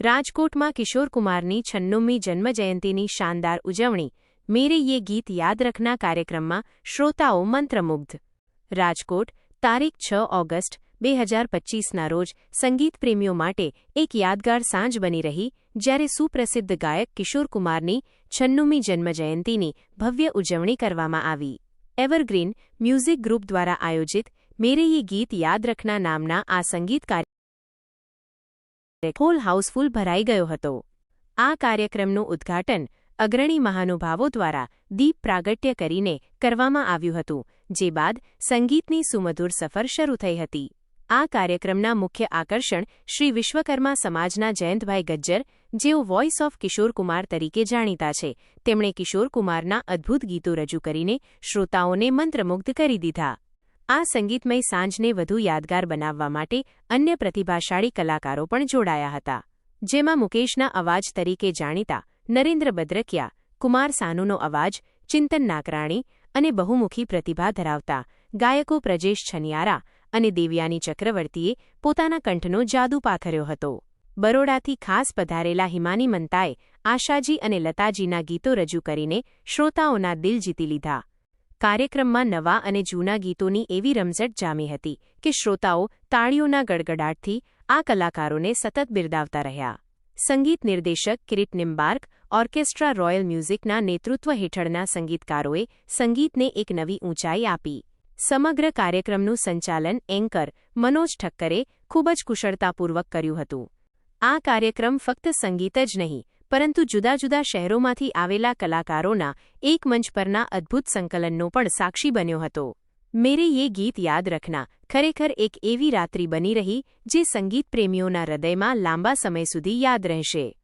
રાજકોટમાં કિશોરકુમારની છન્નુમી જન્મજયંતિની શાનદાર ઉજવણી મેરે યે ગીત યાદ રખના કાર્યક્રમમાં શ્રોતાઓ મંત્રમુગ્ધ. રાજકોટ, તારીખ છ ઓગસ્ટ, બે હજાર પચ્ચીસના રોજ સંગીત પ્રેમીઓ માટે એક યાદગાર સાંજ બની રહી, જ્યારે સુપ્રસિદ્ધ ગાયક કિશોરકુમારની છન્નુમી જન્મજયંતિની ભવ્ય ઉજવણી કરવામાં આવી. એવરગ્રીન મ્યુઝિક ગ્રુપ દ્વારા આયોજિત મેરે યે ગીત યાદ રખના નામના આ સંગીત કાર્ય હોલ હાઉસફુલ ભરાઈ ગયો હતો. આ કાર્યક્રમનું ઉદ્ઘાટન અગ્રણી મહાનુભાવો દ્વારા દીપ પ્રાગટ્ય કરીને કરવામાં આવ્યું હતું, જે બાદ સંગીતની સુમધુર સફર શરૂ થઈ હતી. આ કાર્યક્રમના મુખ્ય આકર્ષણ શ્રી વિશ્વકર્મા સમાજના જયંતભાઈ ગજ્જર, જેઓ વોઇસ ઓફ કિશોરકુમાર તરીકે જાણીતા છે. તેમણે કિશોરકુમારના અદ્ભુત ગીતો રજૂ કરીને શ્રોતાઓને મંત્રમુગ્ધ કરી દીધા. આ સંગીતમય સાંજને વધુ યાદગાર બનાવવા માટે અન્ય પ્રતિભાશાળી કલાકારો પણ જોડાયા હતા, જેમાં મુકેશના અવાજ તરીકે જાણીતા નરેન્દ્ર બદ્રકિયા, કુમાર સાનુનો અવાજ, ચિંતન નાકરાણી અને બહુમુખી પ્રતિભા ધરાવતા ગાયકો પ્રજેશ છનિયારા અને દેવ્યાની ચક્રવર્તીએ પોતાના કંઠનો જાદુ પાથર્યો હતો. બરોડાથી ખાસ પધારેલા હિમાની મંતાએ આશાજી અને લતાજીના ગીતો રજૂ કરીને શ્રોતાઓના દિલ જીતી લીધા. કાર્યક્રમમાં નવા અને જૂના ગીતોની એવી રમઝટ જામી હતી કે શ્રોતાઓ તાળીઓના ગડગડાટથી આ કલાકારોને સતત બિરદાવતા રહ્યા. સંગીત નિર્દેશક કિરીટ નિમ્બાર્ક ઓર્કેસ્ટ્રા રોયલ મ્યુઝિકના નેતૃત્વ હેઠળના સંગીતકારોએ સંગીતને એક નવી ઊંચાઈ આપી. સમગ્ર કાર્યક્રમનું સંચાલન એન્કર મનોજ ઠક્કરે ખૂબ જ કુશળતાપૂર્વક કર્યું હતું. આ કાર્યક્રમ ફક્ત સંગીત જ નહીં પરંતુ જુદા જુદા શહેરોમાંથી આવેલા કલાકારોના એક મંચ પરના અદ્ભુત સંકલનનો પણ સાક્ષી બન્યો હતો. મેરે યે ગીત યાદ રખના, ખરેખર એક એવી રાત્રિ બની રહી, જે સંગીત પ્રેમીઓના હૃદયમાં લાંબા સમય સુધી યાદ રહેશે.